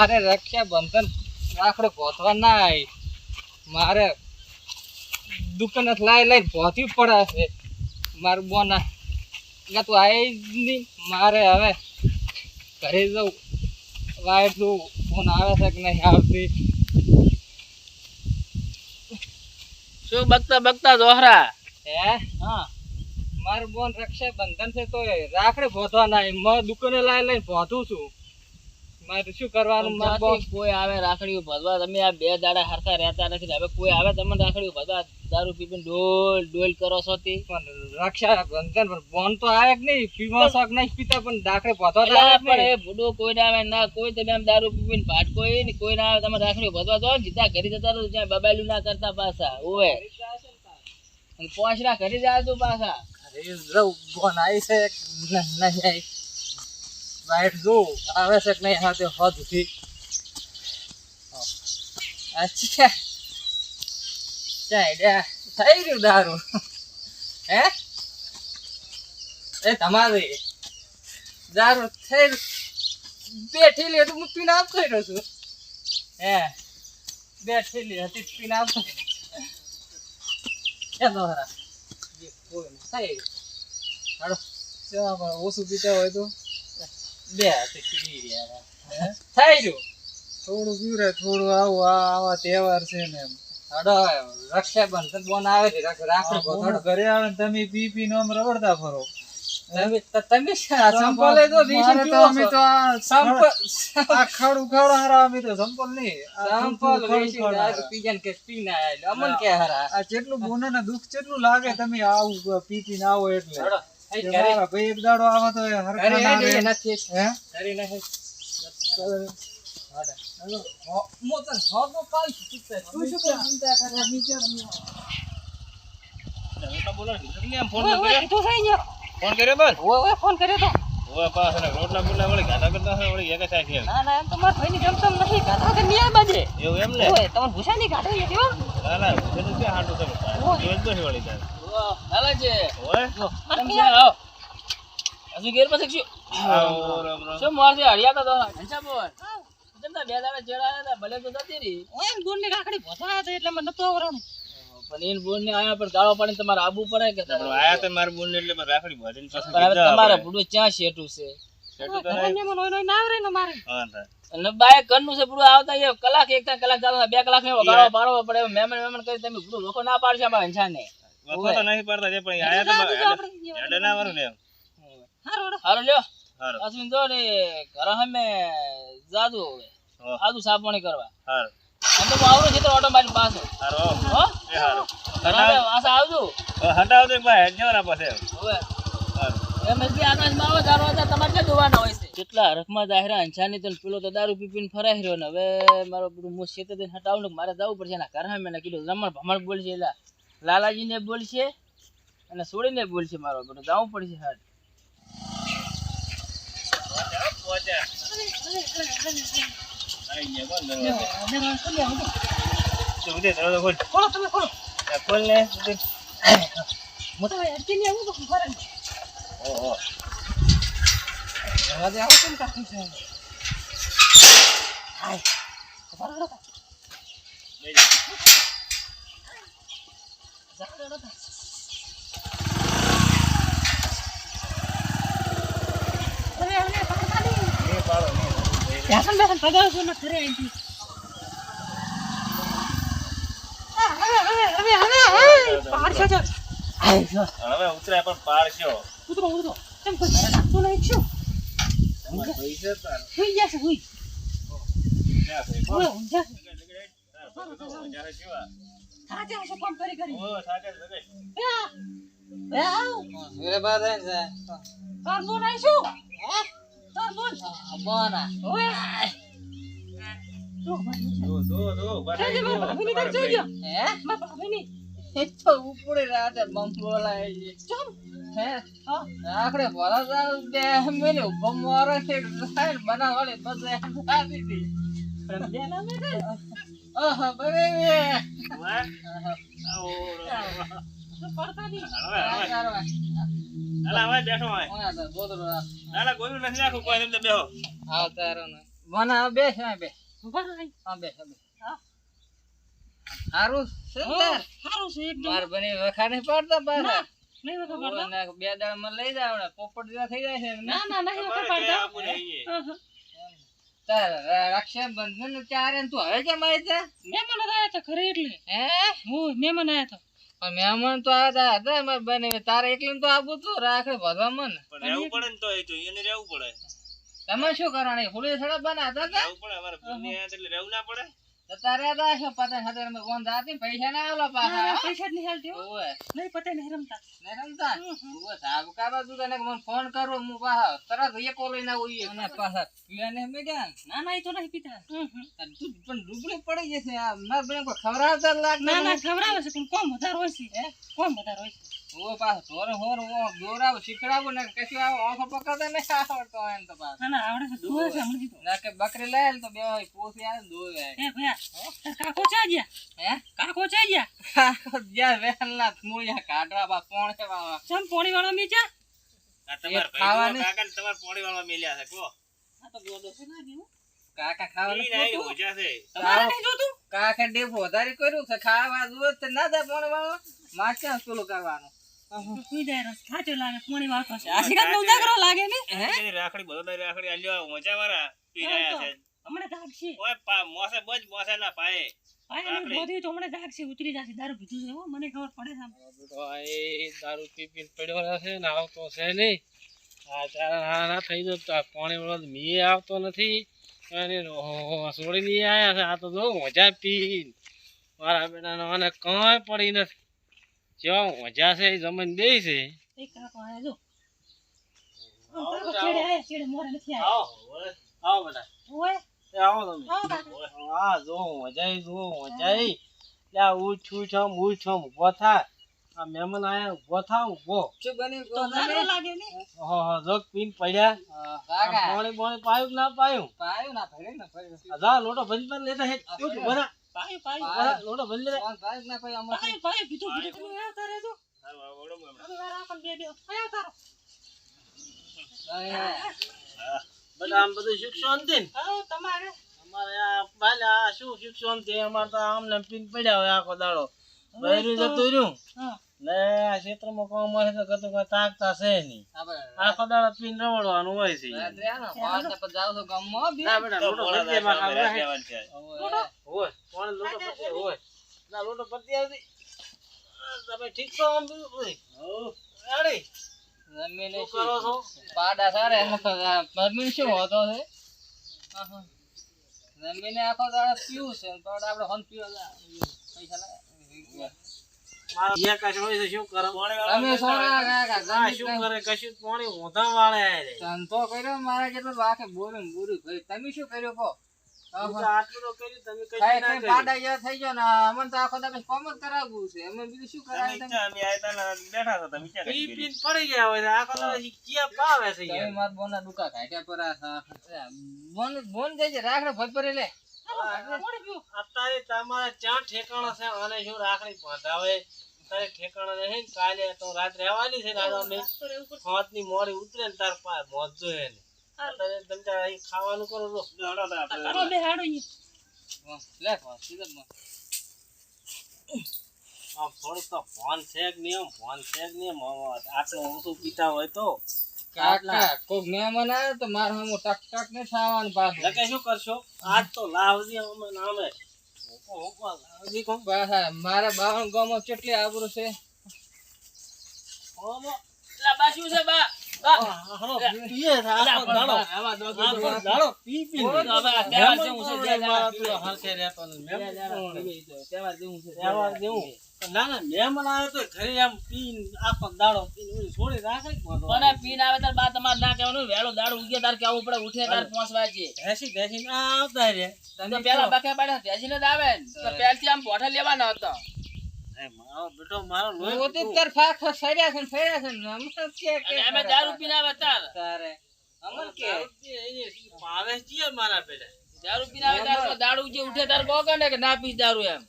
મારે રક્ષાબંધન રાખડે પહોંચવા ના આવી મારે દુકાને લાઈ લઈને પહોંચવી પડે છે. મારું બોના. એટલે તું આવી જ નહીં. મારે હવે ઘરે જવું વાઈટ તું ફોન આવે છે કે નહીં આવતી? શું બગતા બગતા દોહરા? હે? હા. મારું બોન રક્ષાબંધન છે તો રાખડે પહોંચવા ના આવી દુકાને લાઈ લઈને પહોંચું છું. મારે શું કરવાનું? કોઈ આવે રાખડીઓ ભરવા? તમે આ બે દાડા હરખા રહેતા નથી. હવે કોઈ આવે તમને રાખડીઓ ભરવા? દારૂ પીપીને ડોલ ડોલ કરો છો તે પણ રક્ષાબંધન પણ બોન તો આવે કે નહીં. પીવા શોખ નહીં પીતા પણ દાખલે પહોંચવા તો અલા, આવે પણ એ બુડો કોઈ ના આવે ના કોઈ તમે આમ દારૂ પીપીને ભાટકો એ ને કોઈ ના આવે તમે રાખડી ભરવા દો જીતા ઘરે જતા રહો જ્યાં બબાયલું ના કરતા પાછા ઓવે. અને ઘરે જાય તું પાછા. નહીં બોન આવી છે. નહીં આવી વાઈટ જો આવે છે કે નહીં હાથે હદથી. અચ્છા. થઈ ગયું દારૂ. હે? એ તમારી. દારૂ થઈ. બેઠી લે તો હું પીને આપતો રહ્યો છું. હે? બેઠી લે હતી પીને આપતો એ દોહરા જે કોઈ. થઈ ગયું. હાલો. ઓછું પીતા હોય તો. બે હાથે પી રહ્યા થઈ ગયું થોડું પીવરે થોડું આવું આ આવા તહેવાર છે ને એમ. હડો રક્ષાબંધન બોન આવે છે રાખ- રાખડે ઘરે આવે ને તમે પી પી ને આમ રગડતા ફરો. તમે તો તમે શા સંપલે તો દેશી તો અમે તો આ આ ખાડું ખાડું હારા અમે તો સંપલ નહીં. સંપલ. પીજન કે. અમન હારા. આ જેટલું બોને દુઃખ જેટલું લાગે તમે આવું પી ના આવો એટલે. હડો કે ભાઈ એક દાડો આવે તો ના નથી. હે? હડો. તું શું ચિંતા કરે? ફોન કર્યો? તો ઓય, ઓય, ફોન કર્યો તો. ઓવે પાસ ને રોટલા વળી ગાના કરતા હોય વળી એક સાઈડ છે ના ના એમ તો મારા ભાઈની જમતમ નથી. ગાધા કે આ બાજે એવું એમ ને? ઓય તમારે ભૂસાની ગાઢે નથી હો. ના ના ભૂસેનું ક્યાં હાટું તમે જોઈ જ વળી તારે. બે આબુ પડે તમારે. ભૂડું ક્યાં છે સેટું તો બાય ઘરનું છે પૂરું આવતા કલાક એક કલાક ચાલતા બે કલાક ને ગાળો પડે મહેમાન મહેમાન કરી તમે પૂરું લોકો ના પાડશે અમારા અંજાને વખો તો નહીં પડતા છે પણ આયા તો હેડે- ના મારું ને હારો લ્યો. હારું. અશ્વિન જો રે ઘર હમે જાદુ હવે. આદુ સાપણી કરવા. હારું. એમ તો હું છે તો ઓટો મારી પાસે હારું હો. એ હારું. ઘર અમે આવજો. હવે હટાવો ભાઈ હેડ જવાના પાસે હવે. હારું. એમ એટલે આકાશમાં આવે ચાર વાગ્યા તમારે ક્યાં જોવાના હોય છે? કેટલા હરખમાં દાહરા અંછાની તો પેલો તો દારૂ પીપીને ફરાઈ રહ્યો ને. હવે મારો પેલું હું શેતે હટાવું મારે જવું પડશે. એના ઘર મેં કીધું રમણ ભમણ બોલશે એટલે લાલાજીને બોલશે અને સોડીને બોલશે મારો બેટો જવું પડશે હાટ પહોંચ્યા. આઈ બેસન બેસન પગાર છો ને ઘરે આવીથી હવે હવે હવે તો આય જો હવે ઉતરાય પણ પાડશો. ઉતરો ઉતરો કેમ કોઈ નહીં શું તમારે પૈસા તાર. સુઈ જશે સુઈ જા છે? ઓય સાચે હશે ફોન કરી કરી. ઓહો, સાચે જ લગાડ. એ આવ. મેરે બાદ હે? બોના? ઓય. જો જો, જો, એ તો ઉપડે રાતે ચમ બે છે. સાઈડ બનાવવાળી બધે આપી દી પણ બે ના મેરે ઓહો બરે વાહ. આવો, રામ. પડતા નહીં હવે, બે દાડા માં લઈ જાવ ને પોપટ જેવા થઈ જાય છે ના ના નહીં વખા પાડતા હા, હા. તાર રક્ષાબંધન ચાર તું હવે કેમ આવી જા મહેમાન આયા હતા ઘરે એટલે. હે? હું મહેમાન આયા હતા. પણ મહેમાન તો આવતા હતા માર બને. તારે એકલી તો આવું તું રાખડે ભરવા મન. રહેવું પડે ને તો એ તો એને રહેવું પડે. તમે શું કરવાના? હોળી થોડા બના હતા? રહેવું પડે અમારે પુણ્ય એટલે રહેવું ના પડે. તારે શું પતંગ અમે ગોંધ હતી ને પૈસા ના આવેલા પાછા પૈસા જ નહીં હાલતી. ઓવે. નહીં પતે નહીં રમતા? ને રમતા ઓવે સાહેબ કાબા તું તને મને ફોન કરો હું પાછા તરત એક કોલ લઈને આવું. અને પાછા પીવાને અમે ગયા ને. ના ના એ તો નહીં પીતા. તું પણ ડૂબળી પડી જશે આ માર બેન કોઈ ખવડાવતા લાગતા ના ના નથી. છે પણ કોમ વધારો હોય છે? કોમ વધારો હોય છે? હોર ઓ દોરાવ શીખડાવું ને કશું આવો આંખો પકડતા નહીં આવડતો હોય ને તો પાછો. ના ના આવડે છે દોરે છે હમણાં કીધું. ના કે બકરી લાયેલ તો બે હોય પોસી આવે ને દોવે એ ભયા કાકો ચા ગયા હે? કાકો ચા ગયા જ્યાં વેલના મૂળિયા કાઢવા બા પોણે વાળા ચમ પોણી વાળા મી તમારા ભાઈ કાકા ને તમારા પોણી વાળવા મેલ્યા છે કહો. આ તો ગોદો છે ના જેવું કાકા ખાવાનું નહીં, ખોટું? છે. તમારે નહીં જોતું? કાકા ડેપ વધારે કર્યું છે ખાવા તો ના દે પોણે વાળો માં ક્યાં પેલું કરવાનું? નો ને? ના ઉતરી જશે. દારૂ પીધું છે મને ખબર પડે દારૂ પી પડ્યો રહેશે ને આવતો છે નહીં. આ ચાર ના થઈ જતો પાણી વાળો મી આવતો નથી. અને છોડી નહીં આવ્યા છે. આ તો જો મજા પી મારા બેટાનો અને કંઈ પડી નથી. જેવા મજા છે એ જમીન દે છે. એ કાકો આયા જો. ઓ, કાકો છેડે આયા, છેડે મોરે આવો આવો બેટા ઓય, આવો તમે. આવો કાકા. હા જો મજા જો મજા લ્યા ઉઠ ઉઠ આમ ઉઠ આમ ઊભો આ મહેમાન આયા ઊભો થા ઊભો શું બન્યું? તો ઉજાગરો લાગે ને હા જો પીને પડ્યા. પાણી પાણી પાયું ના પાયું? પાયું ના ભરે ને ભરે અધા લોટો ભરી લેતા હે. કોણ ભાઈ. ના ભાઈ અમારે તમે તારે જો આપણ બે બે. તારો. બધા આમ બધું ને? તમારે. અમારે આ બાલે શું સુખ શાંતિ અમારે તો આમને પીન પડ્યા હોય આખો દાડો. બૈરું જતું રહ્યું. ને આ ક્ષેત્રમાં કામ હોય તો કતું કોઈ તાકતા છે નહીં. આખો દાડો પીન રવડવાનું હોય છે. ને? બેટા હોય લોટો ભરી હોય. ના? લોટો ભરતી આવતી તમે ઠીક છો આમ બધું? રેડી? જમીને શું કરો છો? પાડા સારે. મમ્મી શું હોતો છે. જમીને આખો દાડો પીવું છે. તો આપણે હોન પીવા પૈસા લાગે. મારા કાશ હોય છે શું કરો? તમે સોના કાકા ના શું કરે? કશું પાણી મોઢા વાળે ધંધો કર્યો મારા જેટલું બાકે બોરું ને તમે શું કર્યું કહો હું તો આટલું તો કર્યું તમે કશું ખાઈ ના ખાઈ કર્યું. પાડા જેવા થઈ ગયો ને અમને તો આખો દાડો કોમ જ કરાવવું છે. અમે બીજું શું તમે કરાવે તમે ઈચ્છા, અમે આયા તા ને બેઠા હતા, તમે ક્યાં પી કરી પીને પડી ગયા હોય છે. આખો દાડો ઈ ક્યાં પાવે છે તમે યાર. મારા બોના દુકા કાઢ્યા પર બોન બોન જાય છે રાખડે ભરભરી લે. અત્યારે તમારે ક્યાં ઠેકાણા છે અને શું રાખડી બાંધાવે? તારે ઠેકાણા રહે ને કાલે તો રાત રહેવાની છે ને મોડી ઉતરે ને તાર પાસે મોજો હે ને. ખાવાનું કરો છો. તો બે હાડો. લે. આમ ફોન છે કે નહીં ફોન છે કે નહીં આટલું ઓછું પીતા હોય તો. કાકા કોક મહેમાન આવે તો મારે હમું ટક ટક ને થવાનું પાછું. લકે શું કરશો? આજ તો લાવજી અમે નામે. લાવજી કોણ? પાછા મારા બાવન ગામમાં કેટલી આબરૂ છે? ઓમો. લા, બા શું છે બા. ના ના પીને આવે તાર બા તમારે ના કહેવાનું વહેલો દાડો ઉગે તાર કેવું પડે ઉઠે તાર પાંચ વાગે ઘેસી ઘેસી ના આવતા રે પેલા બકે પાડે ભેસીને જ આવે ને. તો આમ બોઠા લેવાના હતો. બેટો મારો લોહી જ પીતું. તાર ફાખ ફર્યા છે ફર્યા છે ને. અમને કે કે અમે દારૂ. પીને તાર. તારે અમર કે દારૂ પાવે છે મારા બેટા? દારૂ પીને આવે તાર તો દાડો ઉઠે તાર કહો કે ના પી દારૂ એમ?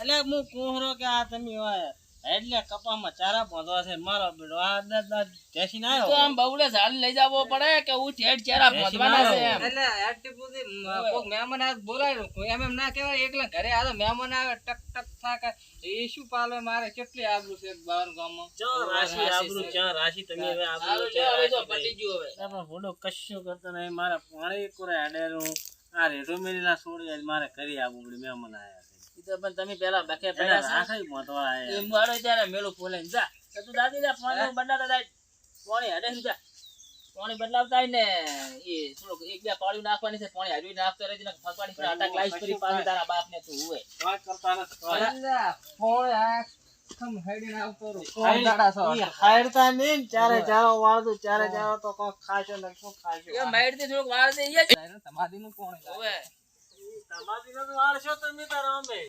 એટલે હું કોહરો કે આ તમે હોય. એટલે કપામાં ચારા બાંધવા છે. મારો બેડો આ દા- દા ના આવ્યો. તો આમ બહુલે ઝાડ લઈ જવો પડે કે હું ઠેઠ ચારા પહોંચવાના છે એટલે બધી કોક મહેમાન આવે તો બોલાય એમ એમ ના કહેવાય એકલા ઘરે આ તો મહેમાન આવે ટક ટક થાકે એ શું પાલવે મારે કેટલી આબરૂ છે બહાર ગામમાં? જો રાશિ આબરૂ, ચા રાશિ તમે હવે આબરૂ, છે હવે તો પટી ગયો હવે. આપણે ભૂંડો કશું કરતો નહીં. મારે પાણી કોરે અડેલું આ રેડો મેલીના છોડી આજ મારે કરી આવવું પડ્યું મહેમાન ઈ તો પણ તમે પેલા બકે એને પડ્યા છે આયા. એમ વાળો ત્યારે મેલું ફોલે જા. કે તું દાદી જા પાણી બદલાતા જાય. પાણી હડે જા. પાણી બદલાવતા ને એ થોડુંક એક બે પાણી નાખવાની છે પાણી હજુ નાખતો રહેજે ને ફરવાની પર અટક લાઈશ કરી પાછી તારા બાપ ને તું હોય વાત કરતા નથી કોઈ. આ ખમ હેડીને આવતો રહું. ફોન દાડા છો. ઈ ને ચારે ચારો વાળતું ચારે ચારો તો કોક ખાશો ને શું ખાશો. એ માઈડથી થોડુંક વાળ દે હોય વાળશો તમે તારો અમે.